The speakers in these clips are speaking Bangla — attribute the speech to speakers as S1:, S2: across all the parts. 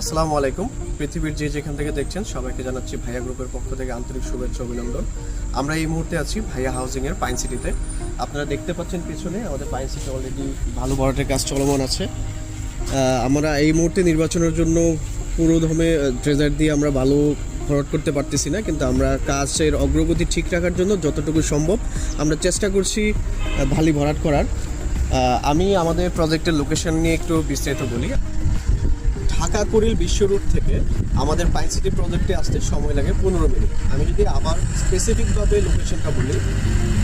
S1: আসসালামু আলাইকুম। পৃথিবীর যে যেখান থেকে দেখছেন, সবাইকে জানাচ্ছি ভাইয়া গ্রুপের পক্ষ থেকে আন্তরিক শুভেচ্ছা অভিনন্দন। আমরা এই মুহূর্তে আছি ভাইয়া হাউজিং এর পাইন সিটিতে আপনারা দেখতে পাচ্ছেন পিছনে আমাদের পাইন সিটি অলরেডি ভালো বড়টের কাজ চলমান আছে। আমরা এই মুহূর্তে নির্বাচনের জন্য পুরো দমে ট্রেজার দিয়ে আমরা ভালো ভরাট করতে পারতেছি না, কিন্তু আমরা কাজের অগ্রগতি ঠিক রাখার জন্য যতটুকু সম্ভব আমরা চেষ্টা করছি ভালো ভরাট করার। আমি আমাদের প্রজেক্টের লোকেশন নিয়ে একটু বিস্তারিত বলি। ঢাকা কুড়িল বিশ্ব রুট থেকে আমাদের পাইন সিটি প্রজেক্টে আসতে সময় লাগে পনেরো মিনিট। আমি যদি আবার স্পেসিফিকভাবে লোকেশনটা বলি,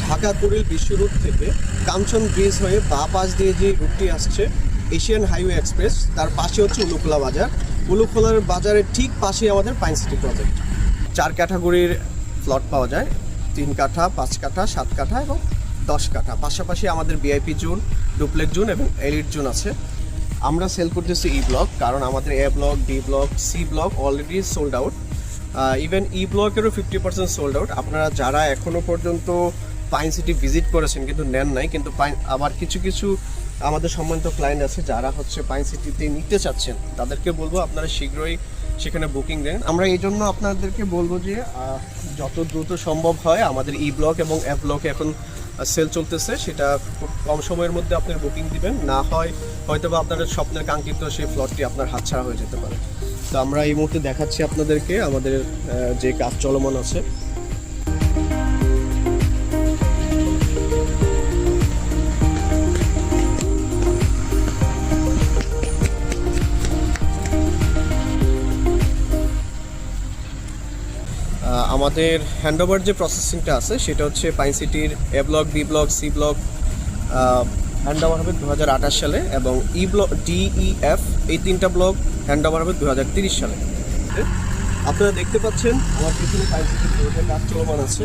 S1: ঢাকা কুড়িল বিশ্ব রুট থেকে কাঞ্চন ব্রিজ হয়ে বা পাশ দিয়ে যে রুটটি আসছে এশিয়ান হাইওয়ে এক্সপ্রেস তার পাশে হচ্ছে উলুখোলা বাজার। উলুখোলার বাজারের ঠিক পাশে আমাদের পাইন সিটি প্রজেক্ট চার ক্যাটাগরির প্লট পাওয়া যায়, তিন কাঠা, পাঁচ কাঠা, সাত কাঠা এবং দশ কাঠা। পাশাপাশি আমাদের ভিআইপি জোন ডুপ্লেক জোন এবং এলিট জোন আছে। আমরা সেল করতেছি ই ব্লক কারণ আমাদের A block D block C block already sold out even E ব্লকেরও fifty percent sold out আপনারা যারা এখনও পর্যন্ত পাইন সিটি ভিজিট করেছেন কিন্তু নেন নাই, কিন্তু পাইন আবার কিছু কিছু আমাদের সম্মানিত ক্লায়েন্ট আছে যারা হচ্ছে পাইন সিটিতে নিতে চাচ্ছেন, তাদেরকে বলব আপনারা শীঘ্রই সেখানে বুকিং দেন। আমরা এই জন্য আপনাদেরকে বলব যে যত দ্রুত সম্ভব হয় আমাদের ই ব্লক এবং এফ ব্লকে এখন সেল চলতেছে, সেটা খুব কম সময়ের মধ্যে আপনি বুকিং দিবেন। না হয় হয়তো বা আপনার স্বপ্নের কাঙ্ক্ষিত সেই ফ্লটটি আপনার হাতছাড়া হয়ে যেতে পারে। তো আমরা এই মুহূর্তে দেখাচ্ছি আপনাদেরকে আমাদের যে কাজ চলমান আছে আমাদের হ্যান্ডওভার যে প্রসেসিংটা আছে, সেটা হচ্ছে পাইন সিটির A block B block C block handover হবে দু হাজার আঠাশ সালে এবং ই ব্লক ডিইএফ এই তিনটা ব্লক হ্যান্ডওভার হবে দু সালে। আপনারা দেখতে পাচ্ছেন, আমার পিছনে পাইন সিটির কাজ চলমান আছে।